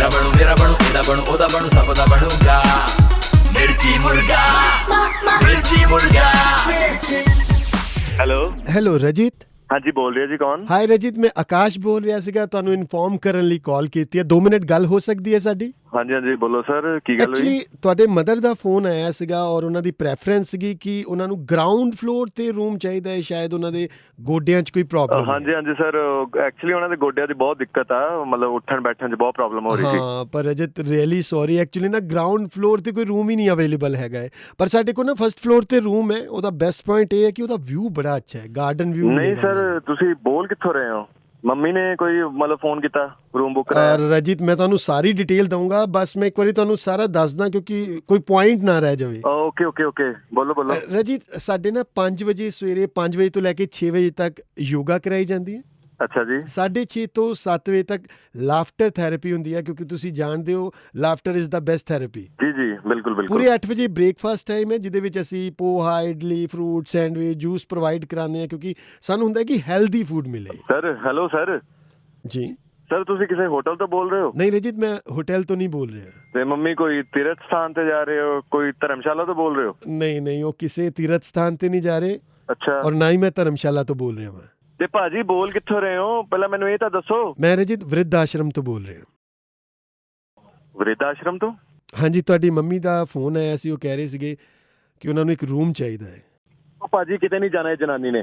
ਤੇਰਾ ਬਣੂ ਮੇਰਾ ਬਣੂ ਇਹਦਾ ਬਣੂ? ਉਹਦਾ ਬਣੂ ਸਭ ਦਾ ਬਣੂਗਾ। ਮਿਰਚੀ ਮੁਰਗਾ ਮਿਰਚੀ ਮੁਰਗਾ। ਹੈਲੋ। ਹੈਲੋ ਰਜਿਤ। ਹਾਂਜੀ ਬੋਲ ਰਿਹਾ ਜੀ ਕੌਣ? ਹਾਈ ਰਜਿਤ ਮੈਂ ਆਕਾਸ਼ ਬੋਲ ਰਿਹਾ ਸੀਗਾ। ਤੁਹਾਨੂੰ ਇਨਫੋਰਮ ਕਰਨ ਲਈ ਕਾਲ ਕੀਤੀ ਹੈ। 2 ਮਿੰਟ ਗੱਲ ਹੋ ਸਕਦੀ ਹੈ ਸਾਡੀ? ਹਾਂਜੀ ਹਾਂਜੀ ਬੋਲੋ ਸਰ ਕੀ ਗੱਲ ਹੋਈ? ਐਕਚੁਅਲੀ ਤੁਹਾਡੇ ਮਦਰ ਦਾ ਫੋਨ ਆਇਆ ਸੀਗਾ ਔਰ ਉਹਨਾਂ ਦੀ ਪ੍ਰੈਫਰੈਂਸ ਸੀਗੀ ਕਿ ਉਹਨਾਂ ਨੂੰ ਗਰਾਊਂਡ ਫਲੋਰ ਤੇ ਰੂਮ ਚਾਹੀਦਾ ਹੈ ਸ਼ਾਇਦ ਉਹਨਾਂ ਦੇ ਗੋਡਿਆਂ 'ਚ ਕੋਈ ਪ੍ਰੋਬਲਮ ਹਾਂਜੀ ਹਾਂਜੀ ਸਰ ਐਕਚੁਅਲੀ ਉਹਨਾਂ ਦੇ ਗੋਡਿਆਂ ਦੀ ਬਹੁਤ ਦਿੱਕਤ ਆ ਮਤਲਬ ਉੱਠਣ ਬੈਠਣ 'ਚ ਬਹੁਤ ਪ੍ਰੋਬਲਮ ਹੋ ਰਹੀ ਸੀ। ਹਾਂ ਪਰ ਰਜਤ ਰੀਅਲੀ ਸੌਰੀ ਐਕਚੁਅਲੀ ਨਾ ਗਰਾਊਂਡ ਫਲੋਰ ਤੇ ਕੋਈ ਰੂਮ ਹੀ ਨਹੀਂ ਅਵੇਲੇਬਲ ਹੈਗਾ ਹੈ। ਪਰ ਸਾਡੇ ਕੋਲ ਨਾ ਫਰਸਟ ਫਲੋਰ ਤੇ ਰੂਮ ਹੈ ਉਹਦਾ ਬੈਸਟ ਪੁਆਇੰਟ ਇਹ ਹੈ ਕਿ ਉਹਦਾ ਵਿਊ ਬੜਾ ਅੱਛਾ ਹੈ ਗਾਰਡਨ ਵਿਊ ਨਹੀਂ ਸਰ ਤੁਸੀਂ ਬੋਲ ਕਿੱਥੋਂ ਰਹੇ ਹੋ? ਮੰਮੀ ਨੇ ਕੋਈ ਮਤਲਬ ਫੋਨ ਕੀਤਾ ਰੂਮ ਬੁੱਕ ਕਰਾਇਆ? ਰਜਿਤ ਮੈਂ ਤੁਹਾਨੂੰ ਸਾਰੀ ਡਿਟੇਲ ਦਊਂਗਾ ਬਸ ਮੈਂ ਇੱਕ ਵਾਰੀ ਤੁਹਾਨੂੰ ਸਾਰਾ ਦੱਸਦਾ ਕਿਉਂਕਿ ਕੋਈ ਪੁਆਇੰਟ ਨਾ ਰਹਿ ਜਾਵੇ। ਓਕੇ ਓਕੇ ਓਕੇ ਬੋਲੋ ਬੋਲੋ। ਰਜੀਤ ਸਾਡੇ ਨਾ 5 ਵਜੇ ਸਵੇਰੇ 5 ਵਜੇ ਤੋਂ ਲੈ ਕੇ 6 ਵਜੇ ਤੱਕ ਯੋਗਾ ਕਰਾਈ ਜਾਂਦੀ ਹੈ। ਅੱਛਾ ਜੀ। 6:30 ਤੋਂ 7 ਵਜੇ ਤੱਕ ਲਾਫਟਰ ਥੈਰੇਪੀ ਹੁੰਦੀ ਹੈ ਕਿਉਂਕਿ ਤੁਸੀਂ ਜਾਣਦੇ ਹੋ laughter is the best therapy ਜੀ ਜੀ ਬਿਲਕੁਲ ਬਿਲਕੁਲ। ਪੂਰੇ 8 ਵਜੇ ਬ੍ਰੇਕਫਾਸਟ ਟਾਈਮ ਹੈ ਜਿਹਦੇ ਵਿੱਚ ਅਸੀਂ poha idli fruit sandwich juice provide ਕਰਾਉਂਦੇ ਹਾਂ ਕਿਉਂਕਿ ਸਾਨੂੰ ਹੁੰਦਾ ਹੈ ਕਿ ਹੈਲਦੀ ਫੂਡ ਮਿਲੇ। ਸਰ ਹੈਲੋ ਸਰ ਜੀ। ਸਰ ਤੁਸੀਂ ਕਿਸੇ ਹੋਟਲ ਤੋਂ ਬੋਲ ਰਹੇ ਹੋ? ਨਹੀਂ ਰਜੀਤ ਮੈਂ ਹੋਟਲ ਤੋਂ ਨਹੀਂ ਬੋਲ ਰਿਹਾ। ਤੇ ਮੰਮੀ ਕੋਈ ਤੀਰਥ ਸਥਾਨ ਤੇ ਜਾ ਰਹੇ ਹੋ? ਕੋਈ ਧਰਮਸ਼ਾਲਾ ਤੋਂ ਬੋਲ ਰਹੇ ਹੋ? ਨਹੀਂ ਨਹੀਂ ਉਹ ਕਿਸੇ ਤੀਰਥ ਸਥਾਨ ਤੇ ਨਹੀਂ ਜਾ ਰਹੇ। ਅੱਛਾ। ਔਰ ਨਾ ਹੀ ਮੈਂ ਧਰਮਸ਼ਾਲਾ ਤੋਂ ਬੋਲ ਰਿਹਾ ਹਾਂ ਤੇ ਭਾਜੀ ਬੋਲ ਕਿੱਥੋਂ ਰਹੇ ਹੋ? ਪਹਿਲਾਂ ਮੈਨੂੰ ਇਹ ਤਾਂ ਦੱਸੋ। ਮੈਂ ਰਜਿਤ ਵਿਰਧ ਆਸ਼ਰਮ ਤੋਂ ਬੋਲ ਰਿਹਾ। ਵ੍ਰਿਧ ਆਸ਼ਰਮ ਤੋਂ? ਹਾਂਜੀ ਤੁਹਾਡੀ ਮੰਮੀ ਦਾ ਫੋਨ ਆਇਆ ਸੀ ਉਹ ਕਹਿ ਰਹੇ ਸੀਗੇ ਕਿ ਉਹਨਾਂ ਨੂੰ ਇੱਕ ਰੂਮ ਚਾਹੀਦਾ ਹੈ। ਉਹ ਭਾਜੀ ਕਿਤੇ ਨਹੀਂ ਜਾਣਾ ਇਹ ਜਨਾਨੀ ਨੇ।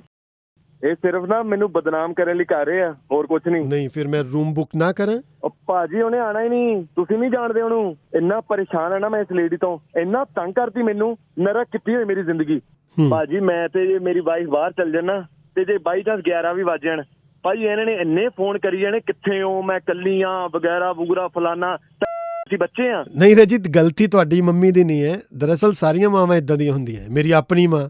ਇਹ ਸਿਰਫ ਨਾ ਮੈਨੂੰ ਬਦਨਾਮ ਕਰਨ ਲਈ ਕਰ ਰਹੇ ਆ ਹੋਰ ਕੁਝ ਨਹੀਂ। ਨਹੀਂ ਫਿਰ ਮੈਂ ਰੂਮ ਬੁੱਕ ਨਾ ਕਰਾਂ? ਉਹ ਭਾਜੀ ਉਹਨੇ ਆਣਾ ਹੀ ਨਹੀਂ। ਤੁਸੀਂ ਨਹੀਂ ਜਾਣਦੇ ਉਹਨੂੰ। ਇੰਨਾ ਪਰੇਸ਼ਾਨ ਹੈ ਨਾ ਮੈਂ ਇਸ ਲੇਡੀ ਤੋਂ। ਇੰਨਾ ਤੰਗ ਕਰਦੀ ਮੈਨੂੰ ਨਰਕ ਕੀਤੀ ਹੋਈ ਮੇਰੀ ਜ਼ਿੰਦਗੀ। ਭਾਜੀ ਮੈਂ ਤੇ ਮੇਰੀ ਵਾਈਫ ਬਾਹਰ ਚੱਲ ਜਾਣਾ। ਤੇ ਜੇ ਬਾਈ ਚਾਂਸ 11 ਵੀ ਵੱਜ ਜਾਣ ਭਾਜੀ ਇਹਨਾਂ ਨੇ ਇੰਨੇ ਫੋਨ ਕਰੀ ਜਾਣੇ ਕਿੱਥੇ ਹੋ ਮੈਂ ਕੱਲੀ ਆ ਵਗੈਰਾ ਵਗੂਰਾ ਫਲਾਨਾ ਅਸੀਂ ਬੱਚੇ ਆ। ਨਹੀਂ ਰਜਿਤ ਗਲਤੀ ਤੁਹਾਡੀ ਮੰਮੀ ਦੀ ਨਹੀਂ ਹੈ। ਦਰਅਸਲ ਸਾਰੀਆਂ ਮਾਵਾਂ ਇਦਾਂ ਦੀਆਂ ਹੁੰਦੀਆਂ ਮੇਰੀ ਆਪਣੀ ਮਾਂ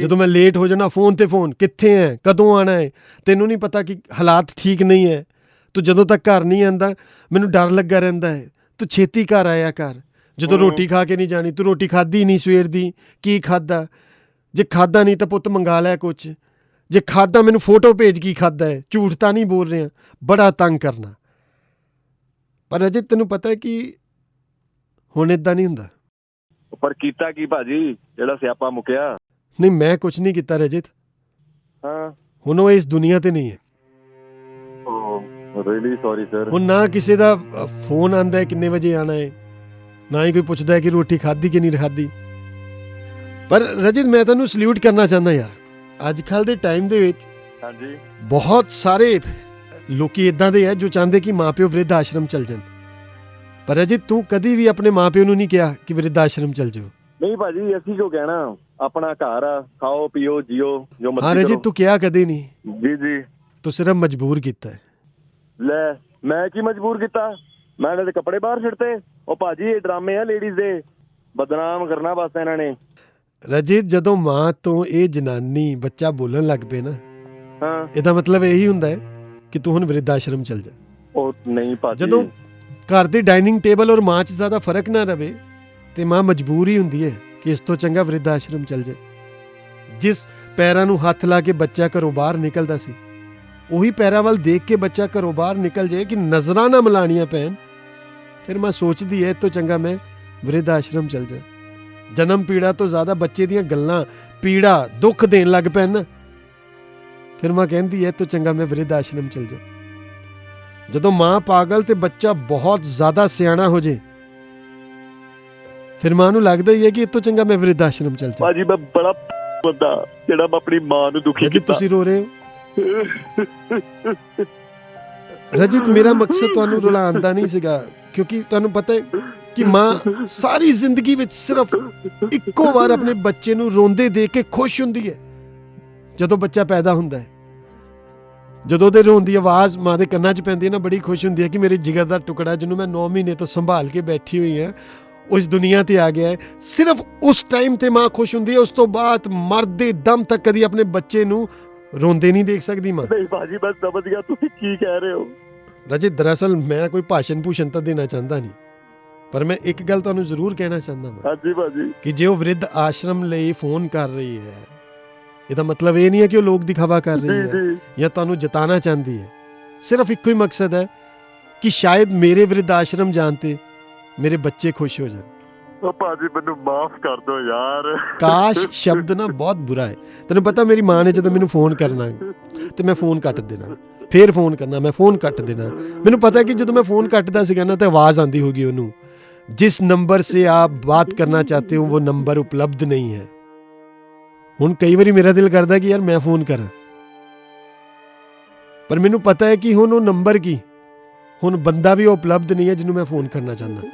ਜਦੋਂ ਮੈਂ ਲੇਟ ਹੋ ਜਾਣਾ ਫੋਨ ਤੇ ਫੋਨ ਕਿੱਥੇ ਹੈ ਕਦੋਂ ਆਣਾ ਹੈ ਤੈਨੂੰ ਨਹੀਂ ਪਤਾ ਕਿ ਹਾਲਾਤ ਠੀਕ ਨਹੀਂ ਹੈ। ਤੂੰ ਜਦੋਂ ਤੱਕ ਘਰ ਨਹੀਂ ਆਂਦਾ ਮੈਨੂੰ ਡਰ ਲੱਗਾ ਰਹਿੰਦਾ ਹੈ। ਤੂੰ ਛੇਤੀ ਘਰ ਆਇਆ ਕਰ। ਜਦੋਂ। ਰੋਟੀ ਖਾ ਕੇ ਨਹੀਂ ਜਾਣੀ ਤੂੰ ਰੋਟੀ ਖਾਧੀ ਨਹੀਂ ਸਵੇਰ ਦੀ ਕੀ ਖਾਦਾ ਜੇ ਖਾਦਾ ਨਹੀਂ ਤਾਂ ਪੁੱਤ ਮੰਗਾ ਲੈ ਕੁਛ। ਜੇ ਖਾਦਾ ਮੈਨੂੰ ਫੋਟੋ ਭੇਜ ਕੀ ਖਾਦਾ ਹੈ? ਝੂਠ ਤਾਂ ਨਹੀਂ ਬੋਲ ਰਿਹਾ। ਬੜਾ ਤੰਗ ਕਰਨਾ। ਪਰ ਅਜੇ ਤੈਨੂੰ ਪਤਾ ਹੈ ਕਿ ਹੁਣ ਇਦਾਂ ਨਹੀਂ ਹੁੰਦਾ। ਪਰ ਕੀਤਾ ਕੀ ਭਾਜੀ? ਜਿਹੜਾ ਸਿਆਪਾ ਮੁਕਿਆ। ਨਹੀਂ ਮੈਂ ਕੁਝ ਨਹੀਂ ਕੀਤਾ ਰਜਿਤ। ਹਾਂ। ਹੁਣ ਉਹ ਇਸ ਦੁਨੀਆ ਤੇ ਨਹੀਂ ਹੈ। ਓ ਰੀਲੀ ਸੌਰੀ ਸਰ ਹੁਣ ਨਾ ਕਿਸੇ ਦਾ ਫੋਨ ਆਂਦਾ ਹੈ ਕਿੰਨੇ ਵਜੇ ਆਣਾ ਹੈ। ਨਾ ਹੀ ਕੋਈ ਪੁੱਛਦਾ ਹੈ ਕਿ ਰੋਟੀ ਖਾਧੀ ਕਿ ਨਹੀਂ ਖਾਧੀ। ਪਰ ਰਜਿਤ ਮੈਂ ਤੈਨੂੰ ਸਲੂਟ ਕਰਨਾ ਚਾਹੁੰਦਾ ਯਾਰ। ਅੱਜ ਕੱਲ ਦੇ ਟਾਈਮ ਦੇ ਵਿੱਚ ਹਾਂਜੀ। ਬਹੁਤ ਸਾਰੇ ਲੋਕੀ ਇਦਾਂ ਦੇ ਆ ਜੋ ਚਾਹੁੰਦੇ ਕਿ ਮਾਪਿਓ ਵਿਰਧ ਆਸ਼ਰਮ ਚਲ ਜਾਣ। ਪਰ ਰਜਿਤ ਤੂੰ ਕਦੀ ਵੀ ਆਪਣੇ ਮਾਪਿਓ ਨੂੰ ਨਹੀਂ ਕਿਹਾ ਕਿ ਵਿਰਧ ਆਸ਼ਰਮ ਚਲ ਜਾਓ। ਨਹੀਂ ਭਾਜੀ ਅਸੀਂ ਕਿਉਂ ਕਹਿਣਾ ਆਪਣਾ ਘਰ ਆ ਖਾਓ ਪੀਓ ਜੀਓ ਜੋ ਹਾਂ ਮਰਜ਼ੀ ਰਜਿਤ ਕਰੋ। ਤੂੰ ਕਿਹਾ ਕਦੇ ਨਹੀਂ। ਜੀ ਜੀ। ਤੂੰ ਸਿਰਫ ਮਜਬੂਰ ਕੀਤਾ ਹੈ। ਲੈ ਮੈਂ ਕੀ ਮਜਬੂਰ ਕੀਤਾ? ਮੈਂ ਇਹਨਾਂ ਦੇ ਕੱਪੜੇ ਬਾਹਰ ਛੱਡਤੇ ਉਹ ਭਾਜੀ ਇਹ ਡਰਾਮੇ ਆ ਲੇਡੀਜ਼ ਦੇ। ਬਦਨਾਮ ਕਰਨਾ ਬਸ ਇਹਨਾਂ ਨੇ। ਰਜਿਤ ਜਦੋਂ ਮਾਂ ਤੋਂ ਇਹ ਜਨਾਨੀ ਬੱਚਾ ਬੋਲਣ ਲੱਗ ਪਏ ਨਾ ਹਾਂ। ਇਹਦਾ ਮਤਲਬ ਇਹੀ ਹੁੰਦਾ ਹੈ ਕਿ ਤੂੰ ਹੁਣ ਵਿਰਧ ਆਸ਼ਰਮ ਚਲ ਜਾ। ਉਹ ਨਹੀਂ ਭਾਜੀ। ਜਦੋਂ ਘਰ ਦੇ ਡਾਈਨਿੰਗ ਟੇਬਲ ਔਰ ਮਾਂ 'ਚ ਜ਼ਿਆਦਾ ਫ਼ਰਕ ਨਾ ਰਵੇ ਤੇ ਮਾਂ ਮਜਬੂਰ ਹੁੰਦੀ ਹੈ ਕਿ ਇਸ ਤੋਂ ਚੰਗਾ ਵਿਰਧ ਆਸ਼ਰਮ ਚਲ ਜਾ। ਜਿਸ ਪੈਰਾਂ ਨੂੰ ਹੱਥ ਲਾ ਕੇ ਬੱਚਾ ਘਰੋਂ ਬਾਹਰ ਨਿਕਲਦਾ ਸੀ ਉਹੀ ਪੈਰਾਂ ਵੱਲ ਦੇਖ ਕੇ ਬੱਚਾ ਘਰੋਂ ਬਾਹਰ ਨਿਕਲ ਜਾਏ ਕਿ ਨਜ਼ਰਾਂ ਨਾ ਮਿਲਾਣੀਆਂ ਪੈਣ। ਫਿਰ ਮੈਂ ਸੋਚਦੀ ਐ ਇਹ ਤੋਂ ਚੰਗਾ ਮੈਂ ਵਿਰਧ ਆਸ਼ਰਮ ਚਲ ਜਾ। ਜਨਮ ਪੀੜਾ ਤੋਂ ਜ਼ਿਆਦਾ ਬੱਚੇ ਦੀਆਂ ਗੱਲਾਂ ਪੀੜਾ ਦੁੱਖ ਦੇਣ ਲੱਗ ਪੈਣ। ਫਿਰ ਮਾਂ ਕਹਿੰਦੀ ਐ ਤੋਂ ਚੰਗਾ ਮੈਂ ਵਿਰਧ ਆਸ਼ਰਮ ਚਲ ਜਾ। ਜਦੋਂ ਮਾਂ ਪਾਗਲ ਤੇ ਬੱਚਾ ਬਹੁਤ ਜ਼ਿਆਦਾ ਸਿਆਣਾ ਹੋ ਜੇ ਫਿਰ ਮਾਂ ਨੂੰ ਲੱਗਦਾ ਹੀ ਹੈ ਕਿ ਇਹ ਤੋਂ ਚੰਗਾ ਮੈਂ ਵਿਰਧ ਆਸ਼ਰਮ ਚਲ ਜਾ। ਭਾਜੀ ਮੈਂ ਬੜਾ ਬੰਦਾ ਜਿਹੜਾ ਮੈਂ ਆਪਣੀ ਮਾਂ ਨੂੰ ਦੁਖੀ ਕੀਤਾ। ਤੁਸੀਂ ਰੋ ਰਹੇ ਹੋ? ਰਜਿਤ ਮੇਰਾ ਮਕਸਦ ਤੁਹਾਨੂੰ ਰੁਲਾਉਣ ਦਾ ਨਹੀਂ ਸੀਗਾ ਕਿਉਂਕਿ ਤੁਹਾਨੂੰ ਪਤਾ ਹੈ ਕਿ ਮਾਂ ਸਾਰੀ ਜ਼ਿੰਦਗੀ ਵਿੱਚ ਸਿਰਫ ਇੱਕੋ ਵਾਰ ਆਪਣੇ ਬੱਚੇ ਨੂੰ ਰੋਂਦੇ ਦੇਖ ਕੇ ਖੁਸ਼ ਹੁੰਦੀ ਹੈ। ਜਦੋਂ ਬੱਚਾ ਪੈਦਾ ਹੁੰਦਾ ਹੈ ਜਦੋਂ ਉਹਦੇ ਰੋਣ ਦੀ ਆਵਾਜ਼ ਮਾਂ ਦੇ ਕੰਨਾਂ 'ਚ ਪੈਂਦੀ ਹੈ ਨਾ ਬੜੀ ਖੁਸ਼ ਹੁੰਦੀ ਹੈ ਕਿ ਮੇਰੇ ਜਿਗਰ ਦਾ ਟੁਕੜਾ ਜਿਹਨੂੰ ਮੈਂ 9 ਮਹੀਨੇ ਤੋਂ ਸੰਭਾਲ ਕੇ ਬੈਠੀ ਹੋਈ ਹਾਂ ਉਹ ਇਸ ਦੁਨੀਆ ਤੇ ਆ ਗਿਆ ਹੈ। ਸਿਰਫ ਉਸ ਟਾਈਮ ਤੇ ਮਾਂ ਖੁਸ਼ ਹੁੰਦੀ ਹੈ ਉਸ ਤੋਂ ਬਾਅਦ ਮਰਦੇ ਦਮ ਤੱਕ ਕਦੀ ਆਪਣੇ ਬੱਚੇ ਨੂੰ ਰੋਂਦੇ ਨਹੀਂ ਦੇਖ ਸਕਦੀ ਮਾਂ। ਨਹੀਂ ਭਾਜੀ ਮੈਂ ਸਮਝ ਗਿਆ ਤੁਸੀਂ ਕੀ ਕਹਿ ਰਹੇ ਹੋ। ਰਜਿਤ ਦਰਅਸਲ ਮੈਂ ਕੋਈ ਭਾਸ਼ਣ ਭੂਸ਼ਣ ਤਾਂ ਦੇਣਾ ਚਾਹੁੰਦਾ ਨਹੀਂ। ਪਰ ਮੈਂ ਇੱਕ ਗੱਲ ਤੁਹਾਨੂੰ ਜ਼ਰੂਰ ਕਹਿਣਾ ਚਾਹੁੰਦਾ ਹਾਂ ਹਾਂਜੀ ਭਾਜੀ। ਕਿ ਜੇ ਉਹ ਵਿਰਧ ਆਸ਼ਰਮ ਲਈ ਫੋਨ ਕਰ ਰਹੀ ਹੈ ਇਹਦਾ ਮਤਲਬ ਇਹ ਨਹੀਂ ਹੈ ਕਿ ਉਹ ਲੋਕ ਦਿਖਾਵਾ ਕਰ ਰਹੀ ਹੈ ਜੀ। ਤੁਹਾਨੂੰ ਜਿਤਾਣਾ ਚਾਹੁੰਦੀ ਹੈ। ਸਿਰਫ ਇੱਕੋ ਹੀ ਮਕਸਦ ਹੈ ਕਿ ਸ਼ਾਇਦ ਮੇਰੇ ਵਿਰਧ ਆਸ਼ਰਮ ਜਾਣ ਤੇ ਮੇਰੇ ਬੱਚੇ ਖੁਸ਼ ਹੋ ਜਾਣ। ਉਹ ਭਾਜੀ ਮੈਨੂੰ ਮਾਫ ਕਰ ਦਿਓ ਯਾਰ। ਕਾਸ਼ ਸ਼ਬਦ ਨਾ ਬਹੁਤ ਬੁਰਾ ਹੈ। ਤੈਨੂੰ ਪਤਾ ਮੇਰੀ ਮਾਂ ਨੇ ਜਦੋਂ ਮੈਨੂੰ ਫੋਨ ਕਰਨਾ ਤੇ ਮੈਂ ਫੋਨ ਕੱਟ ਦੇਣਾ। ਫੇਰ ਫੋਨ ਕਰਨਾ ਮੈਂ ਫੋਨ ਕੱਟ ਦੇਣਾ। ਮੈਨੂੰ ਪਤਾ ਹੈ ਕਿ ਜਦੋਂ ਮੈਂ ਫੋਨ ਕੱਟਦਾ ਸੀਗਾ ਨਾ ਤਾਂ ਆਵਾਜ਼ ਆਂਦੀ ਹੋਗੀ ਉਹਨੂੰ। ਜਿਸ ਨੰਬਰ ਸੇ ਆਪ ਬਾਤ ਕਰਨਾ ਚਾਹਤੇ ਹੋ, ਉਹ ਨੰਬਰ ਉਪਲਬਧ ਨਹੀਂ ਹੈ। ਹੁਣ ਕਈ ਵਾਰੀ ਮੇਰਾ ਦਿਲ ਕਰਦਾ ਕਿ ਯਾਰ ਮੈਂ ਫੋਨ ਕਰਾਂ। ਪਰ ਮੈਨੂੰ ਪਤਾ ਹੈ ਕਿ ਹੁਣ ਉਹ ਨੰਬਰ ਕੀ? ਹੁਣ ਬੰਦਾ ਵੀ ਉਪਲਬਧ ਨਹੀਂ ਹੈ ਜਿਹਨੂੰ ਮੈਂ ਫੋਨ ਕਰਨਾ ਚਾਹੁੰਦਾ।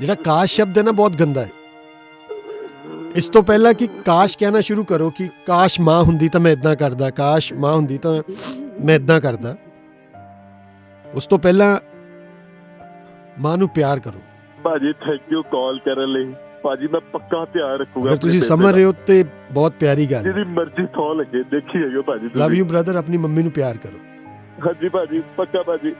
ਜਿਹੜਾ ਕਾਸ਼ ਸ਼ਬਦ ਹੈ ਨਾ, ਬਹੁਤ ਗੰਦਾ ਹੈ। ਇਸ ਤੋਂ ਪਹਿਲਾਂ ਕਿ ਕਾਸ਼ ਕਹਿਣਾ ਸ਼ੁਰੂ ਕਰੋ ਕਿ ਕਾਸ਼ ਮਾਂ ਹੁੰਦੀ ਤਾਂ ਮੈਂ ਇਦਾਂ ਕਰਦਾ, ਕਾਸ਼ ਮਾਂ ਹੁੰਦੀ ਤਾਂ ਮੈਂ ਇਦਾਂ ਕਰਦਾ। ਉਸ ਤੋਂ ਪਹਿਲਾਂ ਮਾਂ ਨੂੰ ਪਿਆਰ ਕਰੋ। ਭਾਜੀ ਥੈਂਕ ਯੂ ਕਾਲ ਕਰਨ ਲਈ। ਭਾਜੀ ਮੈਂ ਪੱਕਾ ਧਿਆਨ ਰੱਖੂਗਾ ਅਗਰ ਤੁਸੀਂ ਸਮਝ ਰਹੇ ਹੋ ਤੇ ਬਹੁਤ ਪਿਆਰੀ ਗੱਲ ਹੈ। ਜਿਹਦੀ ਮਰਜ਼ੀ ਥੋ ਲੱਗੇ ਦੇਖੀ ਜਾਇਓ ਭਾਜੀ ਲਵ। ਯੂ ਬ੍ਰਦਰ ਆਪਣੀ ਮੰਮੀ ਨੂੰ ਪਿਆਰ ਕਰੋ। ਹਾਂਜੀ ਭਾਜੀ ਪੱਕਾ ਭਾਜੀ।